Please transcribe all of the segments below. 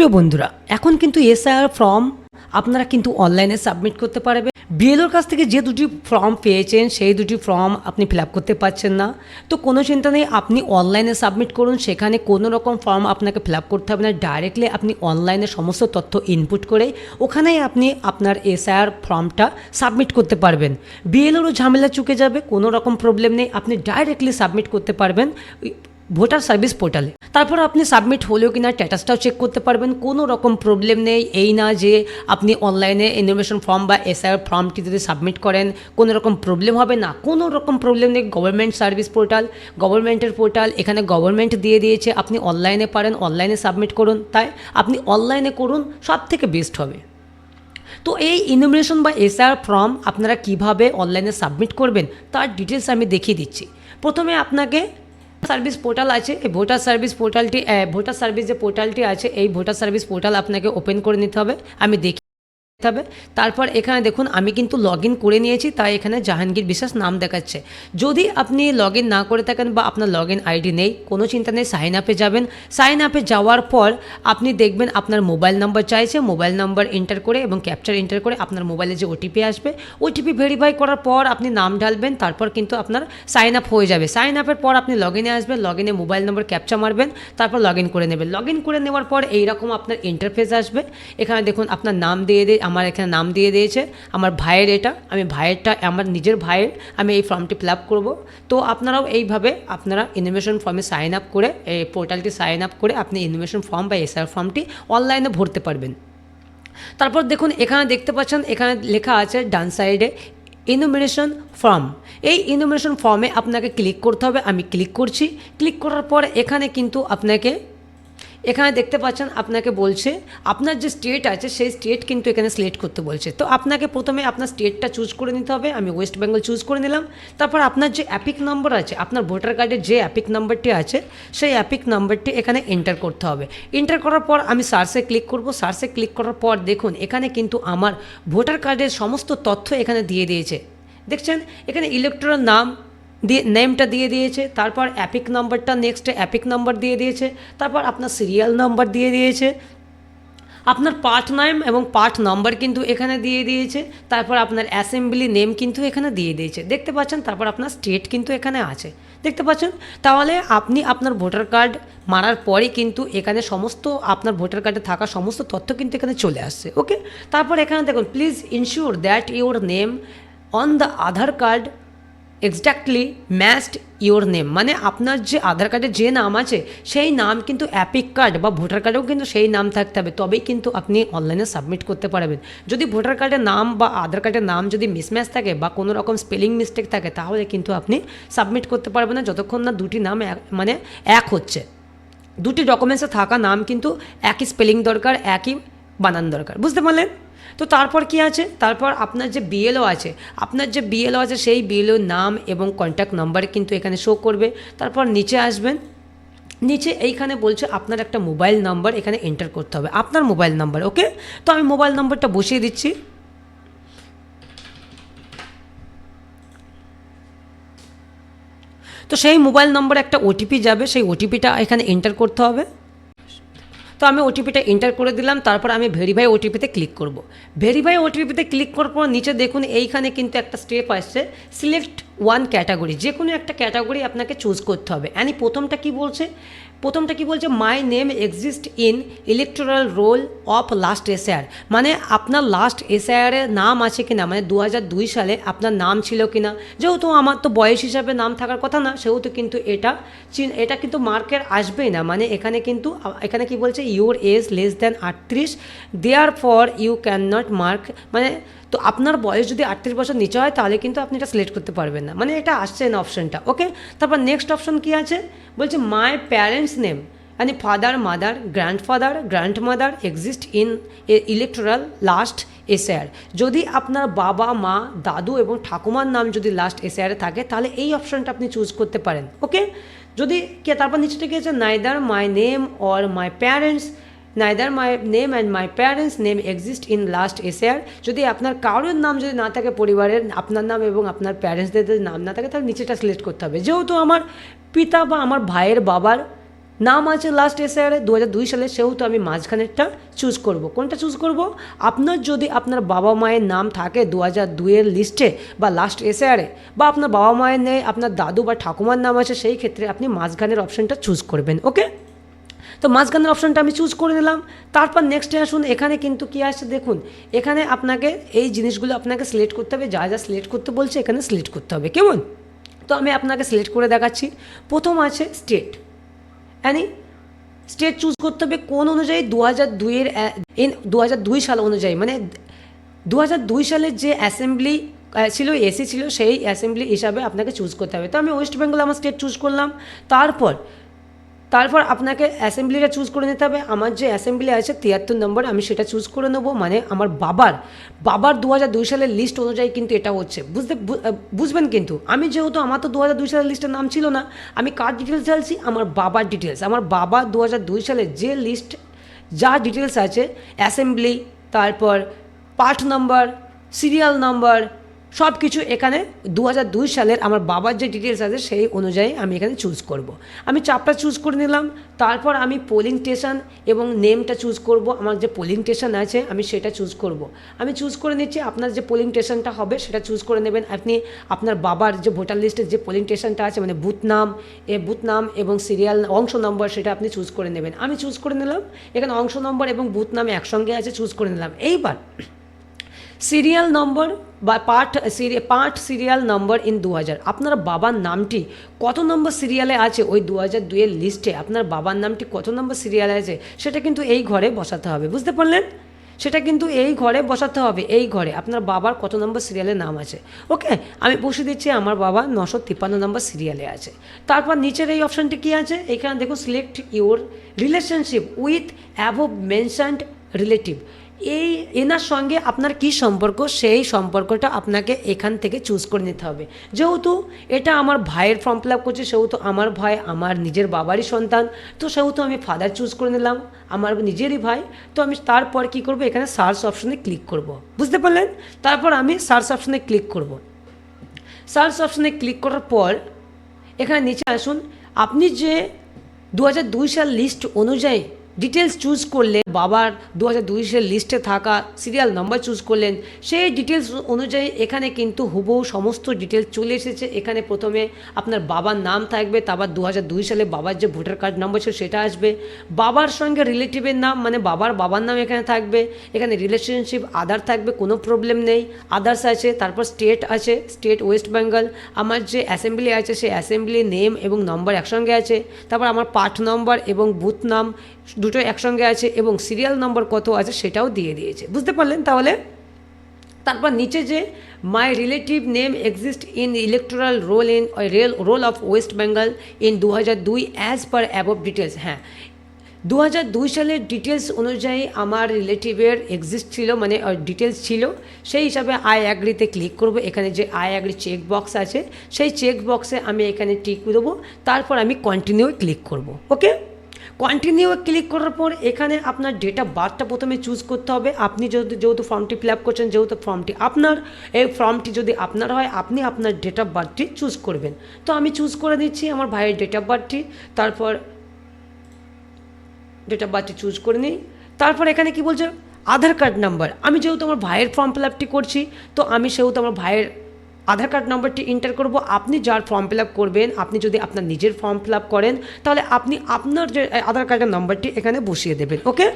প্রিয় বন্ধুরা, এখন কিন্তু এসআইআর ফর্ম আপনারা কিন্তু অনলাইনে সাবমিট করতে পারবেন। বিএলওর কাছ থেকে যে দুটি ফর্ম পেয়েছেন, সেই দুটি ফর্ম আপনি ফিল করতে পারছেন না। তো কোনো চিন্তা নেই, আপনি অনলাইনে সাবমিট করুন, সেখানে কোনো রকম ফর্ম আপনাকে ফিল করতে হবে না। ডাইরেক্টলি আপনি অনলাইনে সমস্ত তথ্য ইনপুট করে ওখানেই আপনি আপনার এসআইআর ফর্মটা সাবমিট করতে পারবেন। বিএলওরও ঝামেলা চুকে যাবে, কোনো রকম প্রবলেম নেই। আপনি ডাইরেক্টলি সাবমিট করতে পারবেন। ভোটার সার্ভিস পোর্টালে। তারপর আপনি সাবমিট হলেও কিনা স্ট্যাটাসটাও চেক করতে পারবেন। কোনো রকম প্রবলেম নেই এই না যে আপনি অনলাইনে ইনফরমেশন ফর্ম বা এসআর ফর্মটি যদি সাবমিট করেন, কোনো রকম প্রবলেম হবে না। কোনো রকম প্রবলেম নেই গভর্নমেন্ট সার্ভিস পোর্টাল গভর্নমেন্টের পোর্টাল এখানে গভর্নমেন্ট দিয়ে দিয়েছে, আপনি অনলাইনে পারেন অনলাইনে সাবমিট করুন। তাই আপনি অনলাইনে করুন সব থেকে বেস্ট হবে। তো এই ইনোমিনেশন বা এসআর ফর্ম আপনারা কীভাবে অনলাইনে সাবমিট করবেন, তার ডিটেলস আমি দেখিয়ে দিচ্ছি। প্রথমে আপনাকে সার্ভিস পোর্টাল আছে, এই ভোটার সার্ভিস পোর্টালটি ভোটার সার্ভিস যে পোর্টালটি আছে, এই ভোটার সার্ভিস পোর্টাল আপনাকে ওপেন করে নিতে হবে। আমি দেখি হবে। তারপর এখানে দেখুন, আমি কিন্তু লগ করে নিয়েছি, তাই এখানে জাহাঙ্গীর বিশ্বাস নাম দেখাচ্ছে। যদি আপনি লগ না করে থাকেন বা আপনার লগ ইন আইডি নেই, কোনো চিন্তা নেই সাইন আপে যাবেন। সাইন আপে যাওয়ার পর আপনি দেখবেন আপনার মোবাইল নাম্বার চাইছে মোবাইল নাম্বার এন্টার করে এবং ক্যাপচার এন্টার করে আপনার মোবাইলে যে ওটিপি আসবে ওটিপি ভেরিফাই করার পর আপনি নাম ঢালবেন, তারপর কিন্তু আপনার সাইন আপ হয়ে যাবে। সাইন আপের পর আপনি লগ ইনে আসবেন লগ ইনে মোবাইল নম্বর ক্যাপচা মারবেন, তারপর লগ ইন করে নেবেন। লগ ইন করে নেওয়ার পর এইরকম আপনার ইন্টারফেস আসবে। এখানে দেখুন, আপনার নাম দিয়ে দিয়ে আমার এখানে নাম দিয়ে দিয়েছে। আমার ভাইয়ের এটা, আমি ভাইয়েরটা, আমার নিজের ভাইয়ের আমি এই ফর্মটি ফিল আপ করব। তো আপনারাও এইভাবে আপনারা ইনভেশন ফর্মে সাইন আপ করে, এই পোর্টালটি সাইন আপ করে আপনি ইনভেশন ফর্ম বা এসআর ফর্মটি অনলাইনে ভরতে পারবেন। তারপর দেখুন, এখানে দেখতে পাচ্ছেন, এখানে লেখা আছে ডান সাইডে ইনোমিনেশন ফর্ম এই ইনোমিনেশন ফর্মে আপনাকে ক্লিক করতে হবে, আমি ক্লিক করছি। ক্লিক করার পর এখানে কিন্তু আপনাকে এখানে দেখতে পাচ্ছেন আপনাকে বলছে, আপনার যে স্টেট আছে, সেই স্টেট কিন্তু এখানে সিলেক্ট করতে বলছে। তো আপনাকে প্রথমে আপনার স্টেটটা চুজ করে নিতে হবে, আমি ওয়েস্ট বেঙ্গল চুজ করে নিলাম। তারপর আপনার যে অ্যাপিক নম্বর আছে, আপনার ভোটার কার্ডের যে অ্যাপিক নাম্বারটি আছে, সেই অ্যাপিক নাম্বারটি এখানে এন্টার করতে হবে। এন্টার করার পর আমি সার্চে ক্লিক করব। সার্চে ক্লিক করার পর দেখুন, এখানে কিন্তু আমার ভোটার কার্ডের সমস্ত তথ্য এখানে দিয়ে দিয়েছে। দেখছেন? এখানে ইলেকট্রন নাম দিয়ে নেমটা দিয়ে দিয়েছে, তারপর অ্যাপিক নাম্বারটা নেক্সট অ্যাপিক নাম্বার দিয়ে দিয়েছে, তারপর আপনার সিরিয়াল নাম্বার দিয়ে দিয়েছে, আপনার পার্ট নাম এবং পার্ট নাম্বার কিন্তু এখানে দিয়ে দিয়েছে, তারপর আপনার অ্যাসেম্বলি নেম কিন্তু এখানে দিয়ে দিয়েছে। দেখতে পাচ্ছেন, তারপর আপনার স্টেট কিন্তু এখানে আছে। দেখতে পাচ্ছেন? তাহলে আপনি আপনার ভোটার কার্ড মারার পরে কিন্তু এখানে সমস্ত, আপনার ভোটার কার্ডে থাকা সমস্ত তথ্য কিন্তু এখানে চলে আসছে ওকে তারপর এখানে দেখুন please ensure that your name on the Aadhaar card exactly matched your name মানে আপনার যে আধার কার্ডে যে নাম আছে, সেই নাম কিন্তু অ্যাপিক কার্ড বা ভোটার কার্ডেও কিন্তু সেই নাম থাকতে হবে। তবেই কিন্তু আপনি অনলাইনে সাবমিট করতে পারবেন। যদি ভোটার কার্ডের নাম বা আধার কার্ডের নাম যদি মিসম্যাচ থাকে বা কোনো রকম স্পেলিং মিস্টেক থাকে, তাহলে কিন্তু আপনি সাবমিট করতে পারবেন না। যতক্ষণ না দুটি নাম মানে এক হচ্ছে। দুটি ডকুমেন্টসে থাকা নাম কিন্তু একই স্পেলিং দরকার, একই বানান দরকার। বুঝতে পারলেন? তো তারপর কি আছে? তারপর আপনার যে বিএলও আছে, আপনার যে বিএলও আছে সেই বিএলও নাম এবং কন্ট্যাক্ট নাম্বার কিন্তু এখানে শো করবে। তারপর নিচে আসবেন। নিচে এইখানে বলছে আপনার একটা মোবাইল নাম্বার এখানে এন্টার করতে হবে। আপনার মোবাইল নাম্বার ওকে তো আমি মোবাইল নাম্বারটা বসিয়ে দিচ্ছি। তো সেই মোবাইল নম্বরে একটা ওটিপি যাবে, সেই ওটিপিটা এখানে এন্টার করতে হবে। তো আমি ওটিপিটা এন্টার করে দিলাম, তারপর আমি ভেরিফাই ওটিপিতে ক্লিক করব। ভেরিফাই ওটিপিতে ক্লিক করার পর নিচে দেখুন, এইখানে কিন্তু একটা স্টেপ আসছে সিলেক্ট ওয়ান ক্যাটাগরি যে কোনো একটা ক্যাটাগরি আপনাকে চুজ করতে হবে। অ্যানি প্রথমটা কি বলছে? প্রথমটা কি বলছে? My name exist in electoral roll of last SR মানে আপনার লাস্ট এসআরের নাম আছে কিনা? মানে দু দুই সালে আপনার নাম ছিল কিনা? যেহেতু আমার তো বয়স হিসাবে নাম থাকার কথা না, সেহেতু কিন্তু এটা এটা কিন্তু মার্কের আসবেই না। মানে এখানে কিন্তু, এখানে কি বলছে? ইউর এজ লেস দ্যান আটত্রিশ therefore you can not mark মানে তো আপনার বয়স যদি আটত্রিশ বছর নিচে হয়, তাহলে কিন্তু আপনি এটা সিলেক্ট করতে পারবেন না। মানে এটা আসছে না অপশনটা ওকে তারপর নেক্সট অপশন কী আছে? বলছে মাই প্যারেন্টস নেম মানে father mother grandfather grandmother exist in electoral last SR যদি আপনার বাবা, মা, দাদু এবং ঠাকুমার নাম যদি লাস্ট এসআরে থাকে, তাহলে এই অপশনটা আপনি চুজ করতে পারেন ওকে যদি কে, তারপর নিচেটা কি আছে neither my name or my parents neither my name and my parents name exist in last SR যদি আপনার কারোর নাম যদি না থাকে পরিবারের, আপনার নাম এবং আপনার প্যারেন্টসদের যদি নাম না থাকে, তাহলে নিচেটা সিলেক্ট করতে হবে। যেহেতু আমার পিতা বা আমার ভাইয়ের বাবার নাম আছে লাস্ট এসআরে দু হাজার দুই সালে সেহেতু আমি মাঝখানেরটা চুজ করব। কোনটা চুজ করব? আপনার যদি আপনার বাবা মায়ের নাম থাকে দু হাজার দুইয়ের লিস্টে বা লাস্ট এসআরে বা আপনার বাবা মায়ের নেই আপনার দাদু বা ঠাকুমার নাম আছে, সেই ক্ষেত্রে আপনি মাঝখানের অপশানটা চুজ করবেন ওকে তো মাঝখানের অপশানটা আমি চুজ করে নিলাম। তারপর নেক্সটে আসুন, এখানে কিন্তু কী আসছে দেখুন, এখানে আপনাকে এই জিনিসগুলো আপনাকে সিলেক্ট করতে হবে, যা যা সিলেক্ট করতে বলছে এখানে সিলেক্ট করতে হবে, কেমন? তো আমি আপনাকে সিলেক্ট করে দেখাচ্ছি। প্রথম আছে স্টেট অ্যানি স্টেট চুজ করতে হবে কোন অনুযায়ী দু হাজার দুইয়ের দু হাজার দুই সাল অনুযায়ী মানে দু হাজার দুই সালের যে অ্যাসেম্বলি ছিল এসি ছিল, সেই অ্যাসেম্বলি হিসাবে আপনাকে চুজ করতে হবে। তো আমি ওয়েস্ট বেঙ্গল আমার স্টেট চুজ করলাম। তারপর তারপর আপনাকে অ্যাসেম্বলিটা চুজ করে নিতে হবে। আমার যে অ্যাসেম্বলি আছে তিয়াত্তর নম্বর আমি সেটা চুজ করে নেব। মানে আমার বাবার বাবার দু হাজার দুই সালের লিস্ট অনুযায়ী কিন্তু এটা হচ্ছে। বুঝতে বুঝবেন কিন্তু, আমি যেহেতু আমার তো দু হাজার দুই সালের লিস্টের নাম ছিল না, আমি কার ডিটেলস চাইছি আমার বাবার ডিটেলস আমার বাবা দু হাজার দুই সালে যে লিস্ট যা ডিটেলস আছে অ্যাসেম্বলি তারপর পার্ট নাম্বার সিরিয়াল নাম্বার সব কিছু এখানে দু সালের আমার বাবার যে ডিটেলস আছে সেই অনুযায়ী আমি এখানে চুজ করব। আমি চাপটা চুজ করে নিলাম, তারপর আমি পোলিং স্টেশন এবং নেমটা চুজ করব, আমার যে পোলিং স্টেশন আছে আমি সেটা চুজ করব। আমি চুজ করে নিচ্ছি, আপনার যে পোলিং স্টেশনটা হবে সেটা চুজ করে নেবেন আপনি আপনার বাবার যে ভোটার লিস্টের যে পোলিং স্টেশনটা আছে মানে বুথ নাম, এ বুথ নাম এবং সিরিয়াল অংশ নম্বর সেটা আপনি চুজ করে নেবেন আমি চুজ করে নিলাম, এখানে অংশ নম্বর এবং বুথ নাম একসঙ্গে আছে চুজ করে নিলাম এইবার সিরিয়াল নম্বর বা সিরি- পার্ট সিরিয়াল নম্বর ইন দু হাজার আপনার বাবার নামটি কত নম্বর সিরিয়ালে আছে ওই দু হাজার দুইয়ের লিস্টে? আপনার বাবার নামটি কত নম্বর সিরিয়ালে আছে? সেটা কিন্তু এই ঘরে বসাতে হবে, বুঝতে পারলেন? সেটা কিন্তু এই ঘরে বসাতে হবে, এই ঘরে। আপনার বাবার কত নম্বর সিরিয়ালে নাম আছে? ওকে, আমি বসে দিচ্ছি, আমার বাবা নশো তিপ্পান্ন নম্বর সিরিয়ালে আছে। তারপর নিচের এই অপশানটি কী আছে? এখানে দেখুন select your relationship with above mentioned relative এই এনার সঙ্গে আপনার কি সম্পর্ক, সেই সম্পর্কটা আপনাকে এখান থেকে চুজ করে নিতে হবে। যেহেতু এটা আমার ভাইয়ের ফর্ম ফিল আপ করছে, সেহেতু আমার ভাই আমার নিজের বাবারই সন্তান, তো সেহেতু আমি ফাদার চুজ করে নিলাম, আমার নিজেরই ভাই, তো আমি তারপর কি করব, এখানে সার্চ অপশনে ক্লিক করব। বুঝতে পারলেন? তারপর আমি সার্চ অপশনে ক্লিক করব। সার্চ অপশনে ক্লিক করার পর, এখানে নিচে আসুন, আপনি যে দু সাল লিস্ট অনুযায়ী ডিটেলস চুজ করলেন বাবার দু হাজার দুই লিস্টে থাকা সিরিয়াল নাম্বার চুজ করলেন। সেই ডিটেলস অনুযায়ী এখানে কিন্তু হুবহু সমস্ত ডিটেলস চলে এসেছে। এখানে প্রথমে আপনার বাবার নাম থাকবে, তারপর দু হাজার দুই সালে বাবার যে ভোটার কার্ড নাম্বার ছিল সেটা আসবে। বাবার সঙ্গে রিলেটিভের নাম মানে বাবার বাবার নাম এখানে থাকবে। এখানে রিলেশনশিপ আধার থাকবে, কোনো প্রবলেম নেই। আদার্স আছে, তারপর স্টেট আছে স্টেট ওয়েস্ট বেঙ্গল আমার যে অ্যাসেম্বলি আছে, সেই অ্যাসেম্বলি নেম এবং নম্বর একসঙ্গে আছে। তারপর আমার পাঠ নম্বর এবং বুথ নাম দুটো একসঙ্গে আছে এবং সিরিয়াল নম্বর কত আছে সেটাও দিয়ে দিয়েছে। বুঝতে পারলেন তাহলে? তারপর নিচে যে my relative name exist in electoral roll in rail roll of West Bengal in দু হাজার দুই অ্যাজ পার অ্যাবভ ডিটেলস হ্যাঁ দু হাজার দুই সালের ডিটেলস অনুযায়ী আমার রিলেটিভের এক্সিস্ট ছিল মানে ডিটেলস ছিল, সেই হিসাবে আই অ্যাগ্রিতে ক্লিক করব। এখানে যে আই অ্যাগ্রি চেক বক্স আছে, সেই চেক বক্সে আমি এখানে টিক দেবো, তারপর আমি কন্টিনিউ ক্লিক করব। ওকে কন্টিনিউ ক্লিক করার পর এখানে আপনার ডেট বার্থটা প্রথমে চুজ করতে হবে। আপনি যেহেতু যেহেতু ফর্মটি ফিল আপ করছেন, যেহেতু ফর্মটি আপনার, এই ফর্মটি যদি আপনার হয়, আপনি আপনার ডেট অফ বার্থটি চুজ করবেন। তো আমি চুজ করে দিচ্ছি আমার ভাইয়ের ডেট অফ বার্থটি তারপর ডেট অফ বার্থটি চুজ করে নিই। তারপর এখানে কি বলছে? আধার কার্ড নাম্বার আমি যেহেতু আমার ভাইয়ের ফর্ম ফিল আপটি করছি, তো আমি সেহেতু আমার ভাইয়ের আধার কার্ড নম্বরটি এন্টার করব। আপনি যার ফর্ম ফিল আপ করবেন, আপনি যদি আপনার নিজের ফর্ম ফিল আপ করেন, তাহলে আপনি আপনার যে আধার কার্ডের নম্বরটি এখানে বসিয়ে দেবেন ওকে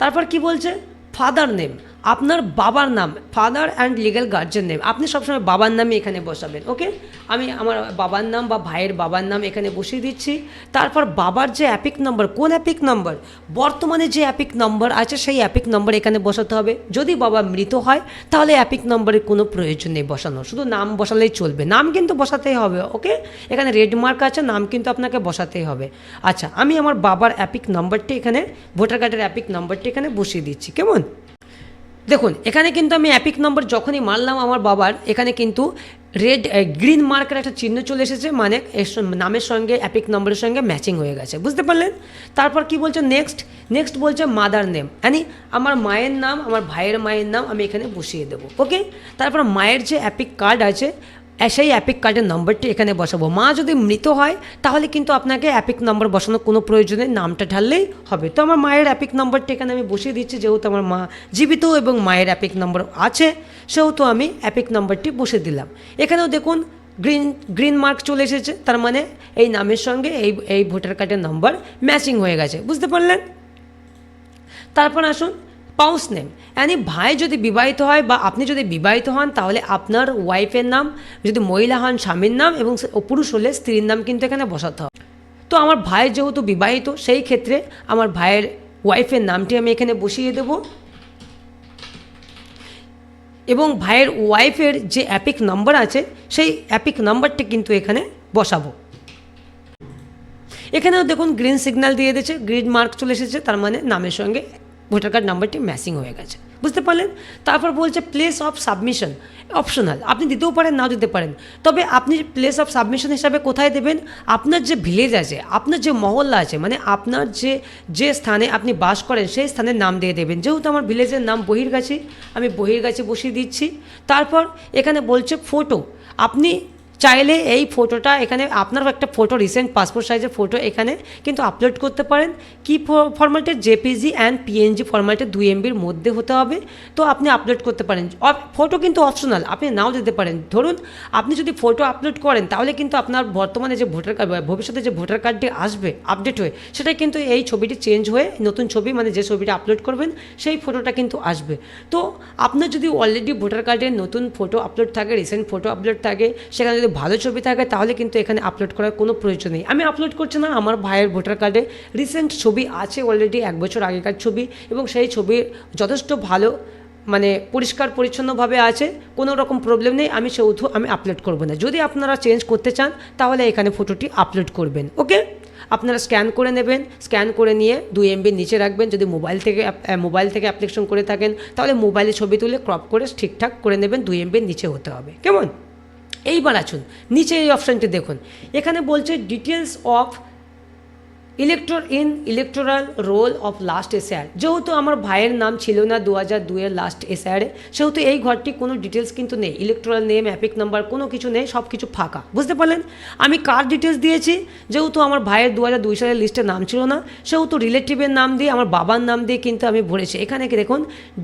তারপর কি বলছে? ফাদার নেম আপনার বাবার নাম father and legal guardian name আপনি সবসময় বাবার নামে এখানে বসাবেন ওকে আমি আমার বাবার নাম বা ভাইয়ের বাবার নাম এখানে বসিয়ে দিচ্ছি। তারপর বাবার যে অ্যাপিক নম্বর কোন অ্যাপিক নম্বর বর্তমানে যে অ্যাপিক নম্বর আছে, সেই অ্যাপিক নম্বর এখানে বসাতে হবে। যদি বাবা মৃত হয়, তাহলে অ্যাপিক নম্বরের কোনো প্রয়োজন নেই বসানো শুধু নাম বসালেই চলবে। নাম কিন্তু বসাতেই হবে ওকে এখানে রেড মার্ক আছে, নাম কিন্তু আপনাকে বসাতেই হবে। আচ্ছা আমি আমার বাবার অ্যাপিক নম্বরটি এখানে, ভোটার কার্ডের অ্যাপিক নম্বরটি এখানে বসিয়ে দিচ্ছি, কেমন? দেখুন, এখানে কিন্তু আমি অ্যাপিক নম্বর যখনই মারলাম আমার বাবার, এখানে কিন্তু রেড গ্রিন মার্কের একটা চিহ্ন চলে এসেছে মানে নামের সঙ্গে অ্যাপিক নম্বরের সঙ্গে ম্যাচিং হয়ে গেছে। বুঝতে পারলেন? তারপর কি বলছে নেক্সট নেক্সট বলছে মাদার নেম মানে আমার মায়ের নাম, আমার ভাইয়ের মায়ের নাম আমি এখানে বসিয়ে দেবো ওকে তারপর মায়ের যে অ্যাপিক কার্ড আছে সেই অ্যাপিক কার্ডের নম্বরটি এখানে বসাবো। মা যদি মৃত হয়, তাহলে কিন্তু আপনাকে অ্যাপিক নম্বর বসানোর কোনো প্রয়োজনে নামটা ঢাললেই হবে। তো আমার মায়ের অ্যাপিক নম্বরটি এখানে আমি বসিয়ে দিচ্ছি, যেহেতু আমার মা জীবিত এবং মায়ের অ্যাপিক নম্বর আছে, সেহেতু আমি অ্যাপিক নম্বরটি বসে দিলাম। এখানেও দেখুন গ্রিন গ্রিন মার্ক চলে এসেছে, তার মানে এই নামের সঙ্গে এই এই ভোটার কার্ডের নম্বর ম্যাচিং হয়ে গেছে। বুঝতে পারলেন? তারপর আসুন পাউস নেম यानी ভাই যদি বিবাহিত হয় বা আপনি যদি বিবাহিত হন, তাহলে আপনার ওয়াইফের নাম, যদি মহিলা হন, স্বামীর নাম এবং পুরুষ হলে স্ত্রীর নাম কিন্তু এখানে বসাতে হবে। তো আমার ভাই যেহেতু বিবাহিত, সেই ক্ষেত্রে আমার ভাইয়ের ওয়াইফের নামটি আমি এখানে বসিয়ে দেব। এবং ভাইয়ের ওয়াইফের যে অ্যাপিক নাম্বার আছে, সেই অ্যাপিক নাম্বারটি কিন্তু এখানে বসাবো। এখানেও দেখুন গ্রিন সিগন্যাল দিয়ে দিয়েছে গ্রিন মার্ক চলে এসেছে, তার মানে নামের সঙ্গে ভোটার কার্ড নাম্বারটি ম্যাচিং হয়ে গেছে। বুঝতে পারলেন? তারপর বলছে প্লেস অফ সাবমিশন অপশনাল আপনি দিতেও পারেন, নাও দিতে পারেন। তবে আপনি প্লেস অফ সাবমিশন হিসাবে কোথায় দেবেন? আপনার যে ভিলেজ আছে, আপনার যে মহল্লা আছে মানে আপনার যে যে স্থানে আপনি বাস করেন, সেই স্থানের নাম দিয়ে দেবেন। যেহেতু আমার ভিলেজের নাম বহিরগাছি, আমি বহিরগাছি বসিয়ে দিচ্ছি। তারপর এখানে বলছে ফটো আপনি চাইলে এই ফটোটা এখানে, আপনারও একটা ফটো রিসেন্ট পাসপোর্ট সাইজের ফটো এখানে কিন্তু আপলোড করতে পারেন। কি ফরম্যাটে জেপিজি অ্যান্ড পিএনজি ফরম্যাটে দুই এমবির মধ্যে হতে হবে। তো আপনি আপলোড করতে পারেন। ফটো কিন্তু অপশনাল আপনি নাও দিতে পারেন। ধরুন, আপনি যদি ফটো আপলোড করেন, তাহলে কিন্তু আপনার বর্তমানে যে ভোটার কার্ড ভবিষ্যতে যে ভোটার কার্ডটি আসবে আপডেট হয়ে, সেটা কিন্তু এই ছবিটি চেঞ্জ হয়ে, নতুন ছবি মানে যে ছবিটা আপলোড করবেন, সেই ফটোটা কিন্তু আসবে। তো আপনার যদি অলরেডি ভোটার কার্ডের নতুন ফটো আপলোড থাকে রিসেন্ট ফটো আপলোড থাকে, সেখানে যদি ভালো ছবি থাকে, তাহলে কিন্তু এখানে আপলোড করার কোনো প্রয়োজন নেই। আমি আপলোড করছি না, আমার ভাইয়ের ভোটার কার্ডে রিসেন্ট ছবি আছে অলরেডি এক বছর আগেকার ছবি এবং সেই ছবি যথেষ্ট ভালো মানে পরিষ্কার পরিচ্ছন্নভাবে আছে, কোনো রকম প্রবলেম নেই, আমি সেহেতু আমি আপলোড করব না। যদি আপনারা চেঞ্জ করতে চান, তাহলে এখানে ফটোটি আপলোড করবেন ওকে আপনারা স্ক্যান করে নেবেন স্ক্যান করে নিয়ে দুই এমবির নিচে রাখবেন, যদি মোবাইল থেকে মোবাইল থেকে অ্যাপ্লিকেশন করে থাকেন, তাহলে মোবাইলে ছবি তুলে ক্রপ করে ঠিকঠাক করে নেবেন, দুই এমবির নিচে হতে হবে, কেমন? এইবার আসুন নিচে এই অপশানটি দেখুন। এখানে বলছে details of electoral in electoral roll of last SR যেহেতু আমার ভাইয়ের নাম ছিল না দু হাজার দুয়ের লাস্ট এসআরে সেহেতু এই ঘরটি কোনো ডিটেলস কিন্তু নেই। ইলেকট্রাল নেম অ্যাপিক নাম্বার কোনো কিছু নেই সব কিছু ফাঁকা। বুঝতে পারলেন? আমি কার ডিটেলস দিয়েছি? যেহেতু আমার ভাইয়ের দু হাজার দুই সালের লিস্টে নাম ছিল না, সেহেতু রিলেটিভের নাম দিয়ে, আমার বাবার নাম দিয়ে কিন্তু আমি ভরেছি। এখানে কি দেখুন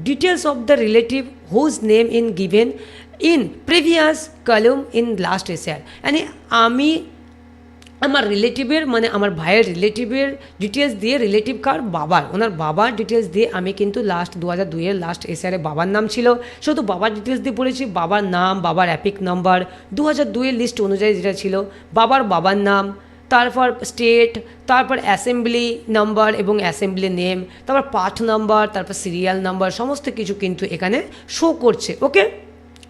details of the relative whose name in given in previous column in last SR মানে আমি আমার রিলেটিভের মানে আমার ভাইয়ের রিলেটিভের ডিটেলস দিয়ে রিলেটিভ কার বাবার, ওনার বাবার ডিটেলস দিয়ে আমি কিন্তু লাস্ট দু হাজার দুইয়ের লাস্ট এসআরে বাবার নাম ছিল। শুধু বাবার ডিটেলস দিয়ে পড়েছি, বাবার নাম, বাবার অ্যাপিক নাম্বার দু হাজার দুইয়ের লিস্ট অনুযায়ী যেটা ছিল, বাবার বাবার নাম, তারপর স্টেট তারপর অ্যাসেম্বলি নাম্বার এবং অ্যাসেম্বলি নেম তারপর পাঠ নাম্বার তারপর সিরিয়াল নাম্বার সমস্ত কিছু কিন্তু এখানে শো করছে ওকে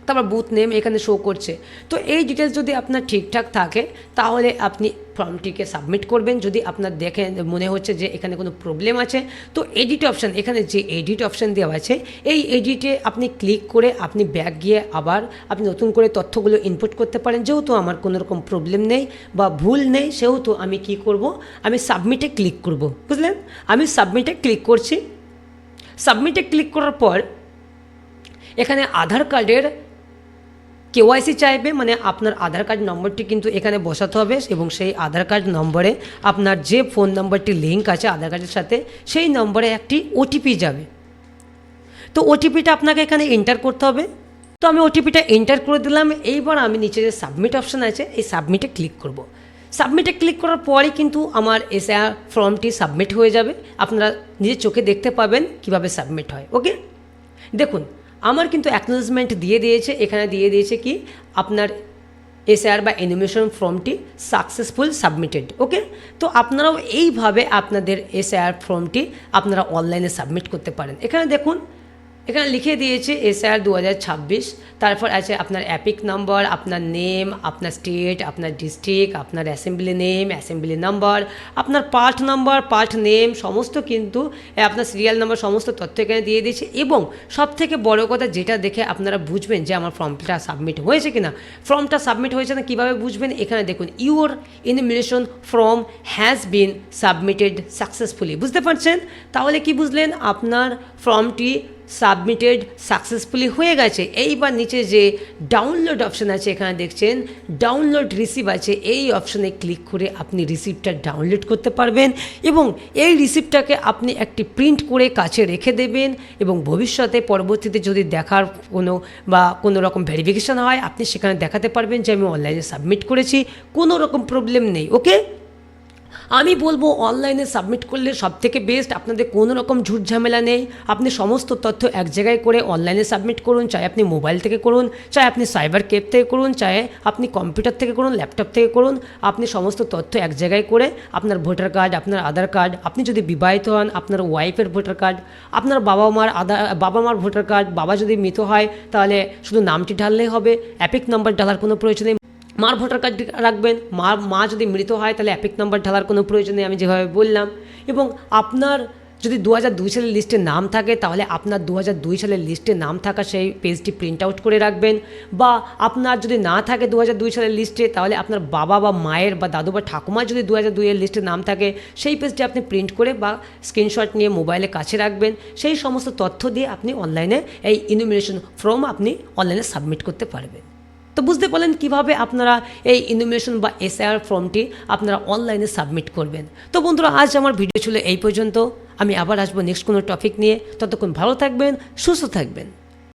তারপর বুথ নেম এখানে শো করছে। তো এই ডিটেলস যদি আপনার ঠিকঠাক থাকে, তাহলে আপনি ফর্মটিকে সাবমিট করবেন। যদি আপনার দেখে, মনে হচ্ছে যে এখানে কোনো প্রবলেম আছে, তো এডিট অপশান এখানে যে এডিট অপশান দেওয়া আছে, এই এডিটে আপনি ক্লিক করে আপনি ব্যাক গিয়ে আবার আপনি নতুন করে তথ্যগুলো ইনপুট করতে পারেন। যেহেতু আমার কোনো রকম প্রবলেম নেই বা ভুল নেই, সেহেতু আমি কি করব? আমি সাবমিটে ক্লিক করব। বুঝলেন? আমি সাবমিটে ক্লিক করছি। সাবমিটে ক্লিক করার পর, এখানে আধার কার্ডের কেওয়াইসি চাইবে মানে আপনার আধার কার্ড নম্বরটি কিন্তু এখানে বসাতে হবে এবং সেই আধার কার্ড নম্বরে আপনার যে ফোন নম্বরটি লিঙ্ক আছে আধার কার্ডের সাথে, সেই নম্বরে একটি ওটিপি যাবে। তো ওটিপিটা আপনাকে এখানে এন্টার করতে হবে। তো আমি ওটিপিটা এন্টার করে দিলাম, এইবার আমি নিচে যে সাবমিট অপশান আছে, এই সাবমিটে ক্লিক করব। সাবমিটে ক্লিক করার পরই কিন্তু আমার এসে ফর্মটি সাবমিট হয়ে যাবে। আপনারা নিজের চোখে দেখতে পাবেন কীভাবে সাবমিট হয় ওকে দেখুন আমার কিন্তু অ্যাকনোলজমেন্ট দিয়ে দিয়েছে, এখানে দিয়ে দিয়েছে কি, আপনার এসআর বা অ্যানিমেশন ফর্মটি সাকসেসফুল সাবমিটেড ওকে তো আপনারাও এইভাবে আপনাদের এসআর ফর্মটি আপনারা অনলাইনে সাবমিট করতে পারেন। এখানে দেখুন এখানে লিখে দিয়েছে এসআর দু হাজার ছাব্বিশ। তারপর আছে আপনার অ্যাপিক নাম্বার, আপনার নেম, আপনার স্টেট, আপনার ডিস্ট্রিক্ট, আপনার অ্যাসেম্বলি নেম, অ্যাসেম্বলি নাম্বার, আপনার পার্ট নাম্বার, পার্ট নেম, সমস্ত কিন্তু আপনার সিরিয়াল নাম্বার, সমস্ত তথ্য এখানে দিয়ে দিয়েছে। এবং সব থেকে বড় কথা যেটা দেখে আপনারা বুঝবেন যে আমার ফর্মটা সাবমিট হয়েছে কিনা। ফর্মটা সাবমিট হয়েছে না, কীভাবে বুঝবেন? এখানে দেখুন your enumeration form has been submitted successfully. বুঝতে পারছেন? তাহলে কি বুঝলেন? আপনার ফর্মটি সাবমিটেড সাকসেসফুলি হয়ে গেছে। এইবার নিচে যে ডাউনলোড অপশান আছে এখানে দেখছেন ডাউনলোড রিসিভ আছে, এই অপশানে ক্লিক করে আপনি রিসিপ্টটা ডাউনলোড করতে পারবেন এবং এই রিসিপ্টটাকে আপনি একটি প্রিন্ট করে কাছে রেখে দেবেন এবং ভবিষ্যতে পরবর্তীতে যদি দেখার কোনো বা কোনো রকম ভেরিফিকেশান হয়, আপনি সেখানে দেখাতে পারবেন যে আমি অনলাইনে সাবমিট করেছি, কোনো রকম প্রবলেম নেই ওকে আমি বলব অনলাইনে সাবমিট করলে সব থেকে বেস্ট আপনাদের কোনো রকম ঝুট ঝামেলা নেই। আপনি সমস্ত তথ্য এক জায়গায় করে অনলাইনে সাবমিট করুন। চাই আপনি মোবাইল থেকে করুন, চাই আপনি সাইবার ক্যাব থেকে করুন, চাই আপনি কম্পিউটার থেকে করুন ল্যাপটপ থেকে করুন। আপনি সমস্ত তথ্য এক জায়গায় করে আপনার ভোটার কার্ড আপনার আধার কার্ড আপনি যদি বিবাহিত হন, আপনার ওয়াইফের ভোটার কার্ড আপনার বাবা মার আধার বাবা মার ভোটার কার্ড বাবা যদি মৃত হয়, তাহলে শুধু নামটি ঢাললেই হবে। অ্যাপিক নাম্বার ঢালার কোনো প্রয়োজন নেই। মার ভোটার কার্ড রাখবেন, মা মা যদি মৃত হয়, তাহলে অ্যাপিক নাম্বার ঢালার কোনো প্রয়োজন নেই, আমি যেভাবে বললাম। এবং আপনার যদি দু হাজার দুই সালের লিস্টে নাম থাকে, তাহলে আপনার দু হাজার দুই সালের লিস্টে নাম থাকা সেই পেজটি প্রিন্ট আউট করে রাখবেন। বা আপনার যদি না থাকে দু হাজার দুই সালের লিস্টে, তাহলে আপনার বাবা বা মায়ের বা দাদু বা ঠাকুমার যদি দু হাজার দুইয়ের লিস্টে নাম থাকে, সেই পেজটি আপনি প্রিন্ট করে বা স্ক্রিনশট নিয়ে মোবাইলে কাছে রাখবেন। সেই সমস্ত তথ্য দিয়ে আপনি অনলাইনে এই ইনুমিনেশন ফর্ম আপনি অনলাইনে সাবমিট করতে পারবেন। তো বুঝতে পারলেন কীভাবে আপনারা এই ইনোমিনেশন বা এসআইআর ফর্মটি আপনারা অনলাইনে সাবমিট করবেন। তো বন্ধুরা, আজ আমার ভিডিও ছিল এই পর্যন্ত। আমি আবার আসব নেক্সট কোনো টপিক নিয়ে। ততক্ষণ ভালো থাকবেন, সুস্থ থাকবেন।